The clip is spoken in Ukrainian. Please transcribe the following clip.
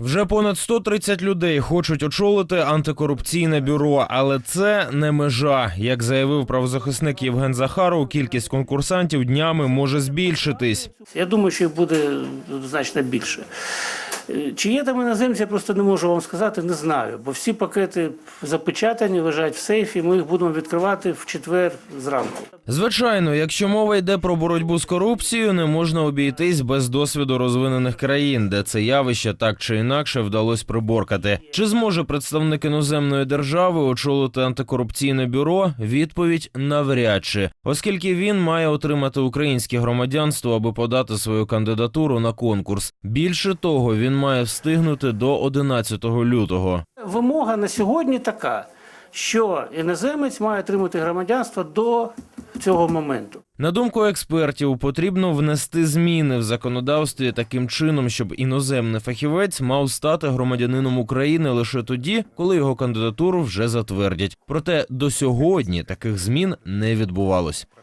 Вже понад 130 людей хочуть очолити антикорупційне бюро, але це не межа. Як заявив правозахисник Євген Захаров, кількість конкурсантів днями може збільшитись. Я думаю, що їх буде значно більше. Е, Чи є там іноземці, я просто не можу вам сказати, не знаю. Бо всі пакети запечатані, лежать в сейфі. Ми їх будемо відкривати в четвер зранку. Звичайно, якщо мова йде про боротьбу з корупцією, не можна обійтись без досвіду розвинених країн, де це явище так чи інакше вдалося приборкати. Чи зможе представник іноземної держави очолити антикорупційне бюро? Відповідь навряд чи, оскільки він має отримати українське громадянство, аби подати свою кандидатуру на конкурс. Більше того, він має встигнути до 11 лютого. Вимога на сьогодні така, що іноземець має отримати громадянство до цього моменту. На думку експертів, потрібно внести зміни в законодавстві таким чином, щоб іноземний фахівець мав стати громадянином України лише тоді, коли його кандидатуру вже затвердять. Проте до сьогодні таких змін не відбувалось.